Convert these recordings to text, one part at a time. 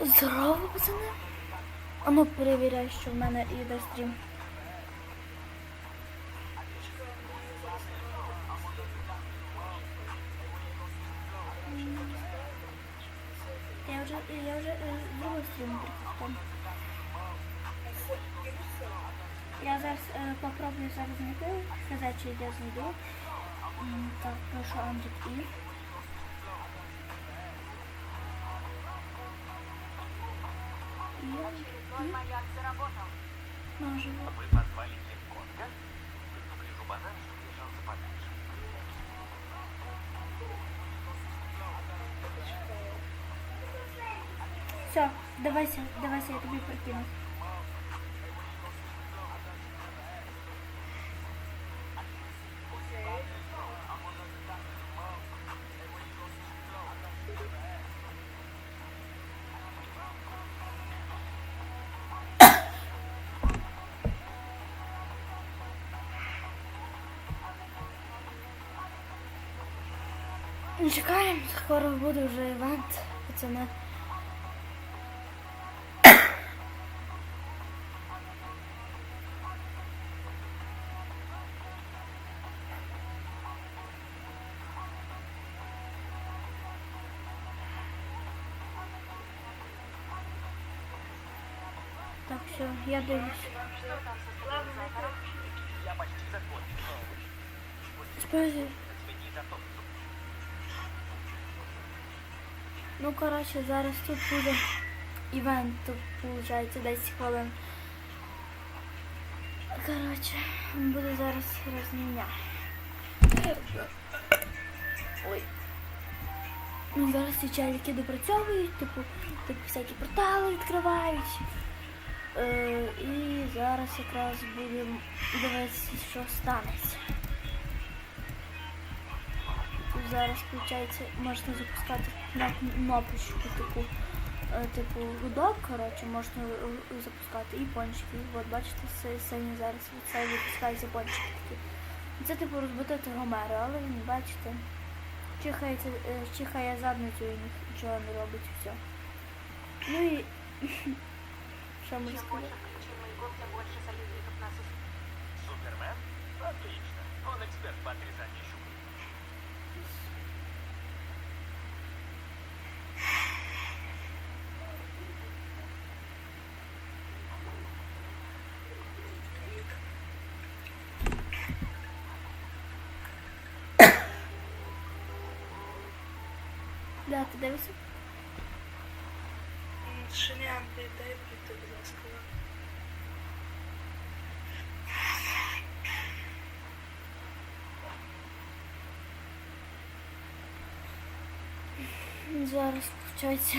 Здорово, пацани. А ну перевіряй, що в мене йде стрім. Я вже, я вже е, другий стрім прикрутив. Я зараз е, попробую зараз знайти, сказати, чи я знайду. Так, прошу Андрік І. І, і, наживо. Вы позвали Кинг-Конга? Предупрежу банан, чтобы держался подальше. Все, давайся, давайся, я тебе прикину. Чекаємо, скоро буде вже івент, пацани. Так, все, я дивлюсь. Я почти закончил. Спасибо. Ну, коротше, зараз тут буде івент, тут виходить 10 хвилин. Коротше, буде зараз рознання. Ой. Ну, зараз ці челіки допрацьовують, типу, типу всякі портали відкривають. Е, і зараз якраз будемо дивитися, що станеться. Зараз, виходить, можна запускати на кнопочку таку, е, типу гудок, коротше, можна е, запускати і пончики. От бачите, си- сині зараз себе пончики такі. Це типу розбудити Гомера, але він, бачите, чихається, е, чихає задницю і нічого не робить, все. Ну і що Чем сказати? Супермен? Отлично. Он эксперт по отрезанию Да, ти дивишся? Шинян, дай прийти, будь ласка. Зараз вчаться.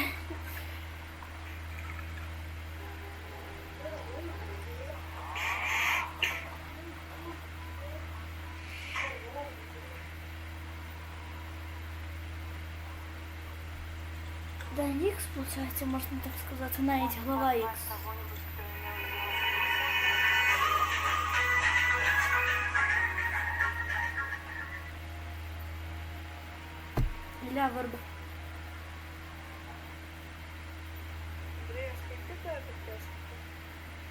Да, Ікс, получається, можна так сказати, навіть глава кого-нибудь, кто Верба.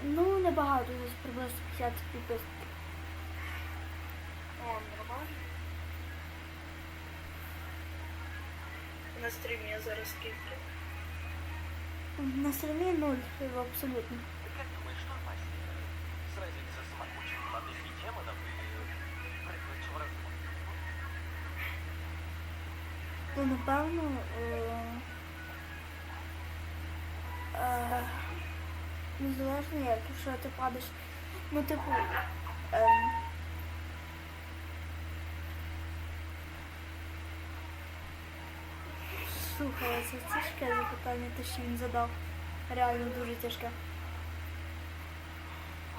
Ну, небагато, десь приблизно 50 підписників. О, нормально. На стрімі зараз скільки? На стрімі нуль, абсолютно. Ты как думаешь, что опаснее? Сразиться с могучим владыкой демонов или прыгнуть в разлом? Ну, напевно. Е... Е... Незалежно як, якщо ти падаєш. Ну, типу. Ем... Слухай, це тяжке запитання, те, що він задав. Реально дуже тяжке.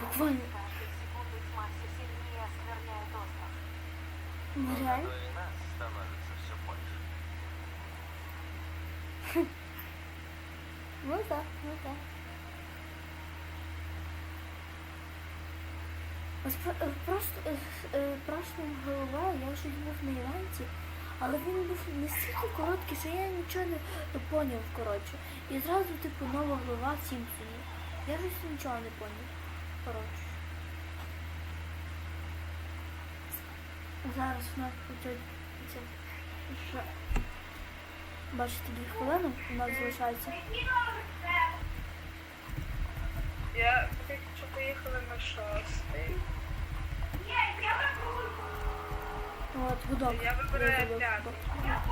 Буквально. каждую секунду тьма все сильнее оскверняет остров. Нереально. Но и нас становится все больше. Ну так, ну так. Ось про- е, просто е, е, голова я щось був на івенті, Але він був настільки короткий, що я нічого не поняв, коротше. І зразу, типу, нова глава Сімпсонів. Я ж нічого не поняв. Коротше. Зараз у нас почать Бачите, дві хвилини у нас залишається. Я поїхали на шостий. От, гудок. Я вибираю забув. п'ятий.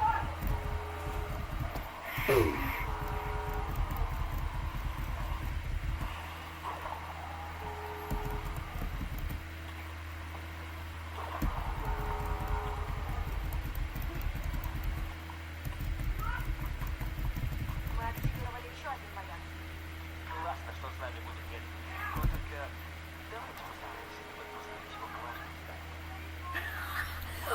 Мы активировали еще один маяк. Классно, что с нами будет Гель. Но только давайте постараемся не подпускать его к важным зданиям.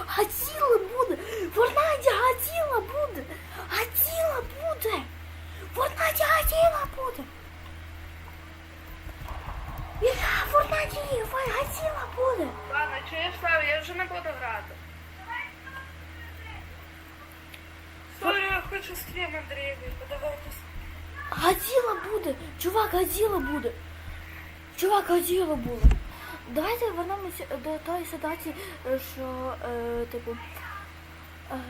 Гадзіла буде! В Форнаді Гадзіла буде! Гадзіла буде! В Форнаді Гадзіла буде! Я в Форнаді Гадзіла буде! Ладно, чуєш, Слава, я вже не буду грати. Я стрім Андрієві, подивитись. Гадзіла буде! Чувак, Гадзіла буде! Чувак, Гадзіла буде! Давайте вернемося до тої ситуації, що, е, типу. Е,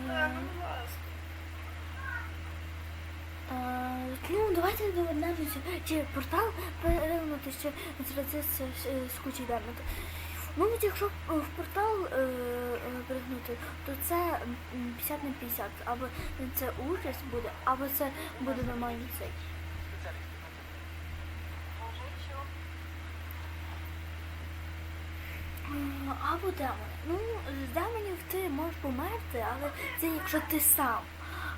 ну, будь ласка. Е, Ну, давайте довернемося. Чи портал перевернути через це з кучі дернути. Ну, от якщо е, в портал е, е, перегнути, то це 50 на 50. Або це ужас буде, або це буде нормальний цей. Або демони. Ну, з демонів ти можеш померти, але це якщо ти сам.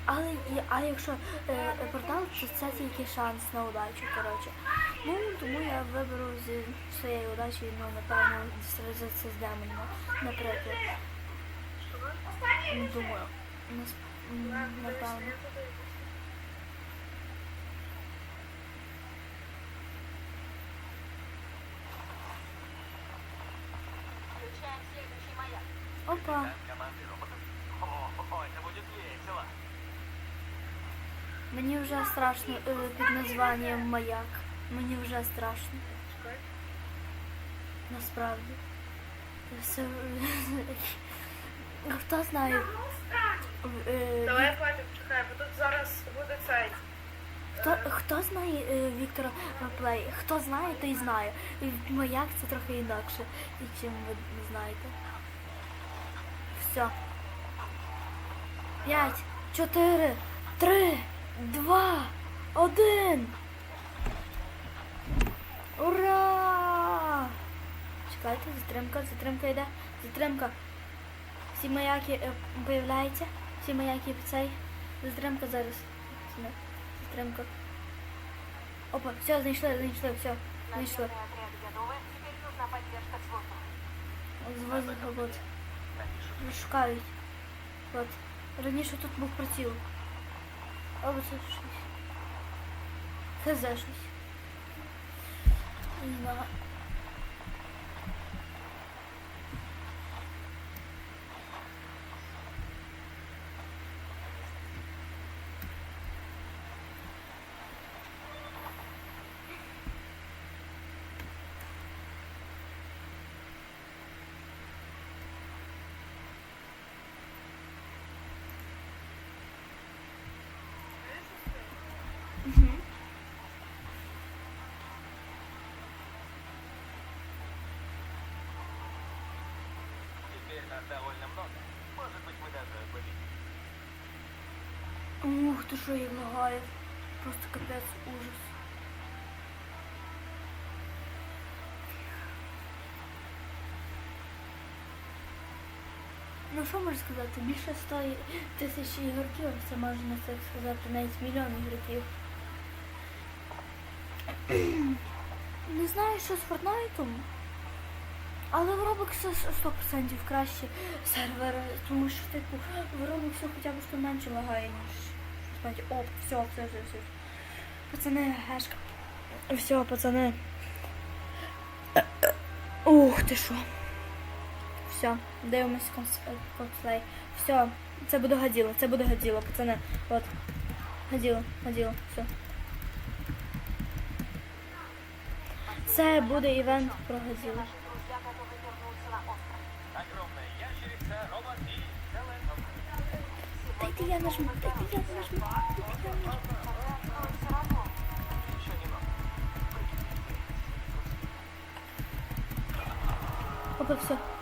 Але а якщо е, портал, то це тільки шанс на удачу, коротше. Ну, тому я виберу зі своєю удачею, ну, напевно, сразитися з демонами, наприклад. Ну, Думаю. Напевно. Опа. Мені вже страшно е, під названням маяк. Мені вже страшно. Насправді. Все... Хто знає? е, Давай потім чекай, бо тут зараз буде цей. Хто, хто знає е, Віктора Плей? Хто знає, той знає. Маяк це трохи інакше, чим ви знаєте. Все. П'ять, чотири, три, два, один. Ура! Чекайте, затримка, затримка йде. Затримка. Всі маяки е, появляються. Всі маяки цей. Затримка зараз. Пацани. Затримка. Опа, все, знайшли, знайшли, все. Знайшли. Наземные отряды готовы. Теперь нужна поддержка с воздуха. З воздуха, от. Они шутят. Шукають. От. Раніше тут був приціл. Або це щось. Це за щось. Не нас довольно много. Может быть, мы даже победим. Ух ти що, як лагає. Просто капець ужас. Ну що можу сказати? Більше 100 тисяч ігроків, це можна так сказати навіть мільйон ігроків. Не знаю, що з Фортнайтом. Але в Roblox 100% краще сервер, тому що типу в Roblox хоча б що менше лагає, ніж Оп, все, все, все, все. Пацани, гешка. Все, пацани. Ух ти що. Все, дивимось концлей. Все, Це буде гаділо, це буде гаділо, пацани. От. Гаділо, гаділо, все. Це буде івент про гаділо. Огромная ящерица, робот целая. Дайте я нажму, дайте я нажму, дайте я нажму. Опа, все.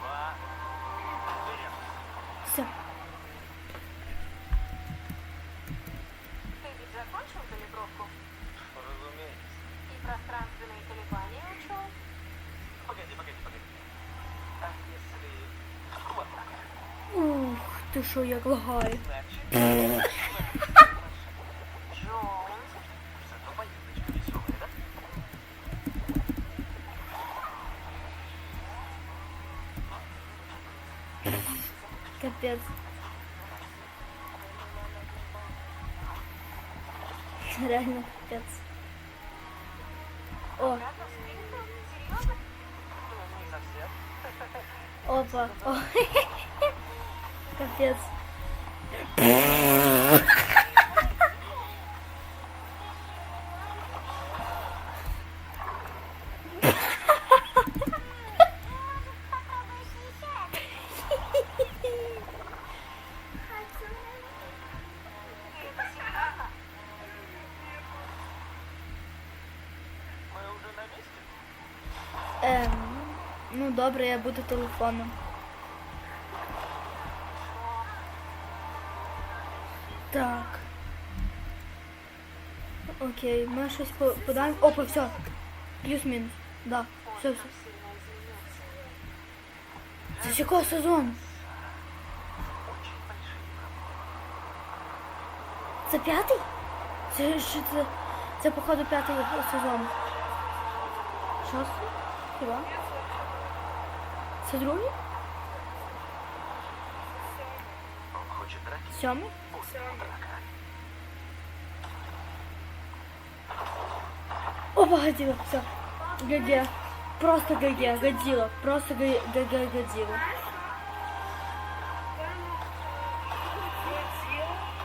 Два, вперед. Все. Ты ведь закончил калибровку? Разумеется. И пространственные колебания учел? Погоди, погоди, погоди. А если... Вот так. Ух, ти що, як лагає. Капець. О, опа. О. Капець. добре, я буду телефоном. Так. Окей, ми щось по- подаємо. Опа, все. Плюс-мінус. Да. Все, все. Це з якого проблемы. Це п'ятий? Це що це? Це походу п'ятий сезон. Шостий? Хіба? Це другий? Он хочет драть? Сьомий? Опа, годила, все. ГГ. Просто ГГ, годила. Просто ГГ, годила.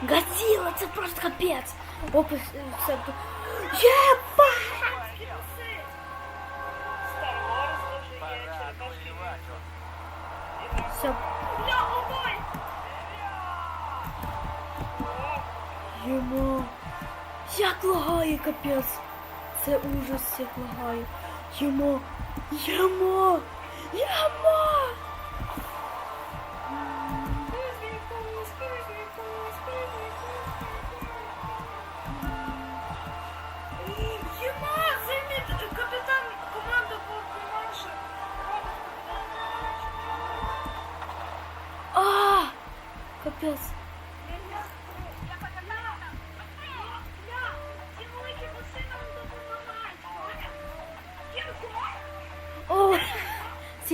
Годила, це просто капець. Опа, все. Єба! Як лагає, капець. Це ужас, як лагає. Ямо. Ямо. Йомо.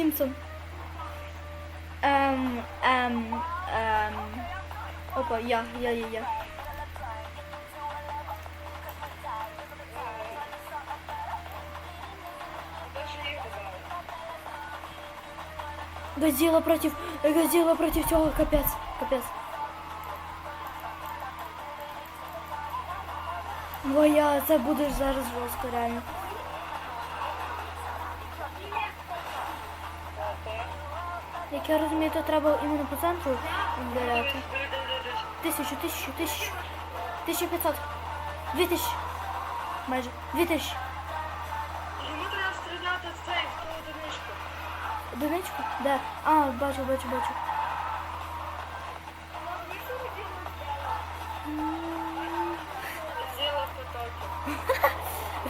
Сімпсон. Ем, ем, ем. Опа, я, я, я, я. Годзилла против, Годзилла против цього, капець, капець. Моя, це будеш зараз жорстко, реально. Як я розумію, то треба іменно по центру вдаряти. Тисячу, тисячу, тисячу. Тисяча п'ятсот. Дві тисячі. Майже. Дві тисячі. Йому треба стріляти в цей, в ту одиничку. Одиничку? Де? А, бачу, бачу, бачу. Зіла в потокі.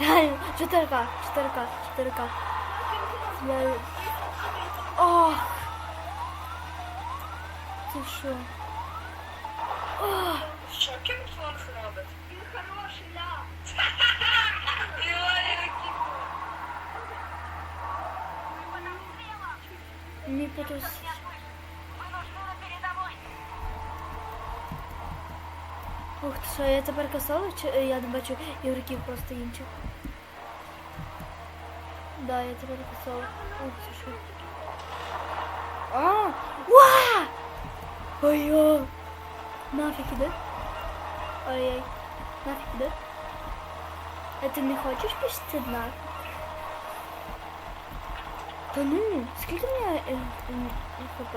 Реально. 4К, 4К, 4К. Я... Ох! Ти що? Ох! Що Кінг-Конг робить? Він хороший, ля. Іларі які. Мені потім... Вы нужны на передовой. Ух ти що, я тепер касала, чи е, я не бачу ігроків просто інших? Да, я тепер касала. Ух ти що. А! Уа! Ой-ой! Нафіг іде? Ой-ой. Нафіг іде? А ти не хочеш пішти нафіг? Та ну, скільки в мене е, е, е, хп?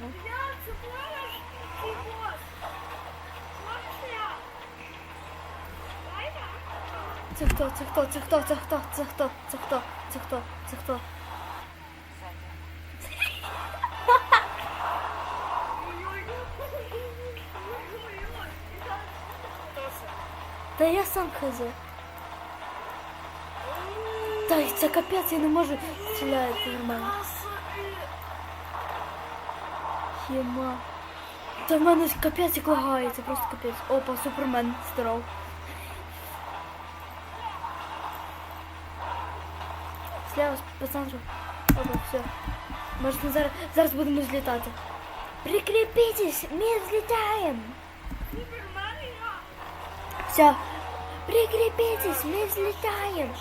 Ну. Це хто? Це хто? Це хто? Це хто? Це хто? Це хто? Це хто? Це? Хто Та я сам хз. Та й це капець, я не можу стріляти нормально. Єма. Та в мене капець як лагає, це просто капець. Опа, супермен, здоров. Слева по центру. Опа, все. Можна зараз, зараз будемо злітати. Прикрепитесь, ми взлітаємо. Все. Прикрепитесь, мы взлетаем.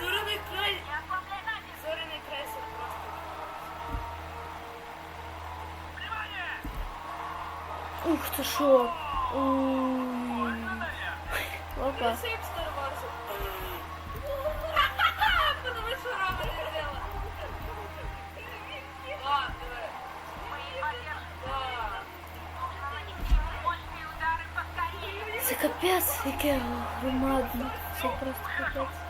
Зоряний край. Зоряний крейсер просто. Ух ты шо. Опа. капец, який громадний. Це просто капець.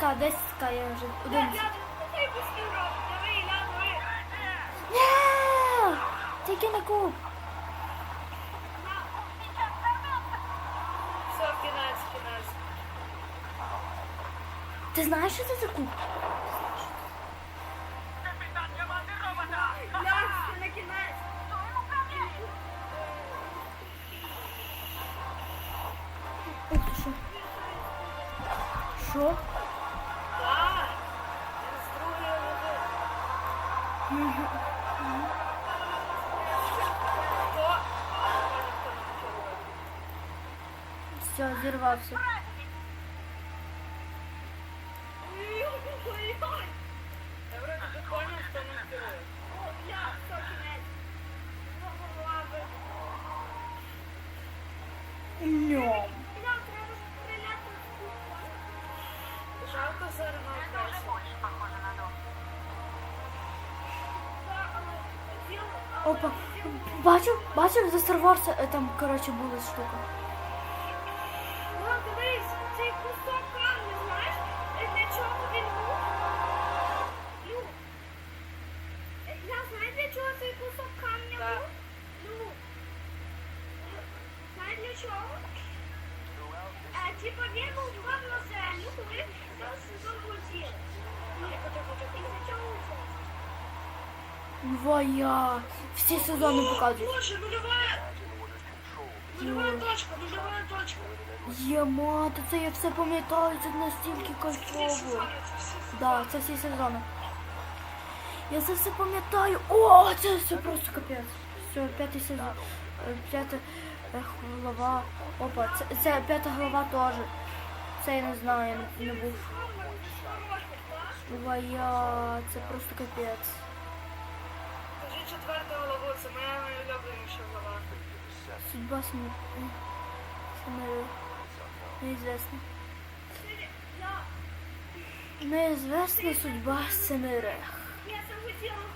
10к, 10к, я вже 11. Ні! Тільки не куб. Все, кінець, кінець. Ти знаєш, що це за куб? Що. Все, взорвался. Бачив? Бачив за Star Wars е, там, коротше, була штука. цей кусок камня, знаєш, для чого він був? Люк, я знаю, для чого цей кусок камня Так. був? Люк, знаєш для чого? Е, типа він був впав на землю, коли сезон летів. І за чого це? Твоя. Всі сезони показують. Боже, нульова... Нульова точка, нульова точка. Єма, та це я все пам'ятаю, це настільки кайфово. Да, це всі сезони. Я це все пам'ятаю. О, це все просто капець. Все, п'ятий сезон. е, П'ята е, глава. Опа, це, це п'ята глава теж. Це я не знаю, я не, не був. Твоя, це просто капець. Кажи четверта глава, це моя найулюбленіша глава. Судьба см... Самої неізвісна. Неізвісна судьба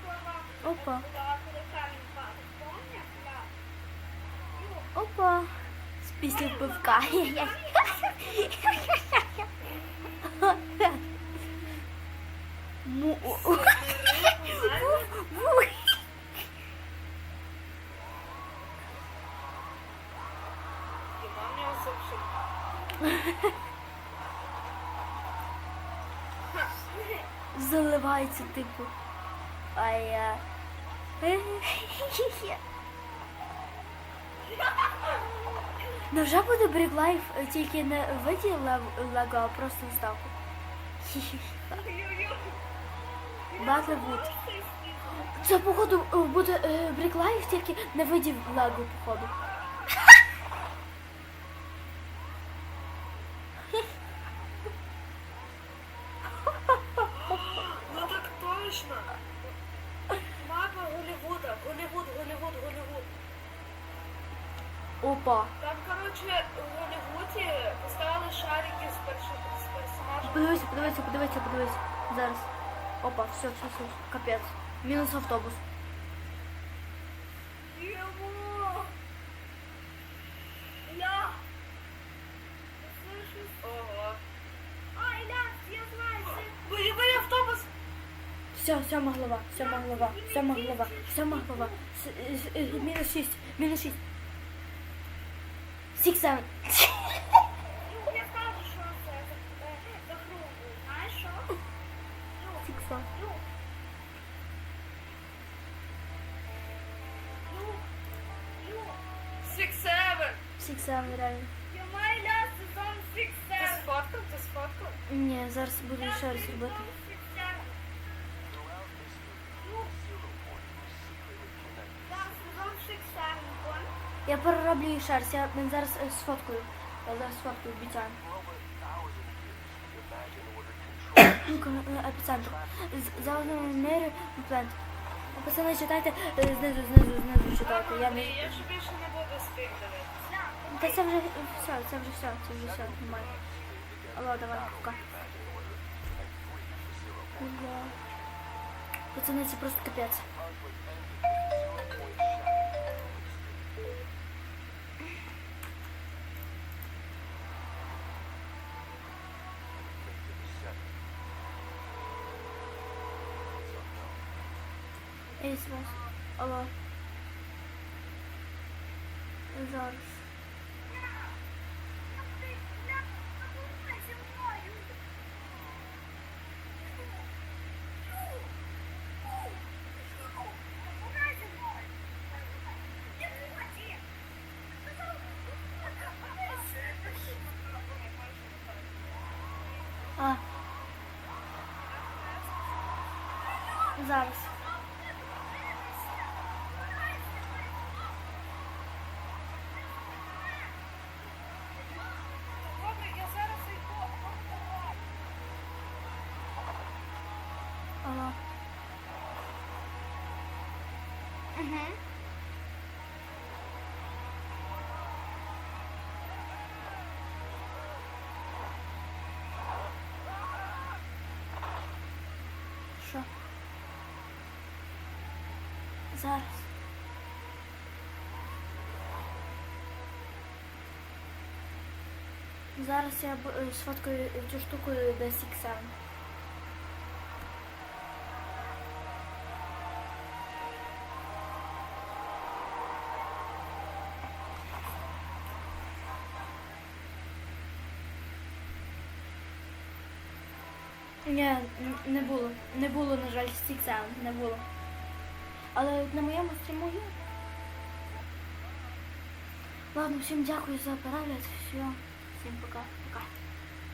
слова. Опа, опа. З після пивка. Му. І мам не особши. Заливається, типу. А я. Невже буде Бріглайф тільки не в виді Лего, а просто вставку? Батлвуд. Це походу е, буде е, Бріглайф тільки не в виді Лего, походу. Все, все, все. Капець. Мінус автобус. Йому. Ля. Слышишь? Ого. Ай, Ля, я знаю, це Бойовий автобус! Все, сьома глава, сьома глава, сьома глава, сьома глава. С- е, е, Мінус шість, мінус шість. Six, Seven, реально. Ти сфоткав? Ти сфоткав? Ні, зараз буду ще раз робити. Я перероблю ще раз, я зараз е, сфоткаю. Я зараз сфоткаю, обіцяю. Ну-ка, епіцентр. З- Залазимо мири, плент. Пацани, читайте е, знизу, знизу, знизу читайте. Я не... Я вже більше не буду дивитися. Та це вже все, це вже все, це вже все, нормально. Алло, давай, пока. Бля. Пацани, це просто капець. Вас. Алло. Зараз. Зараз. Добре, я зараз йду. Алло. Угу. Що? Зараз. Зараз я е, сфоткаю цю штуку до Сіксен. Ні, не було. Не було, на жаль, Сіксен, не було. Але на моєму стріму є. Ладно, всім дякую за перегляд. Все. Всім пока. Пока.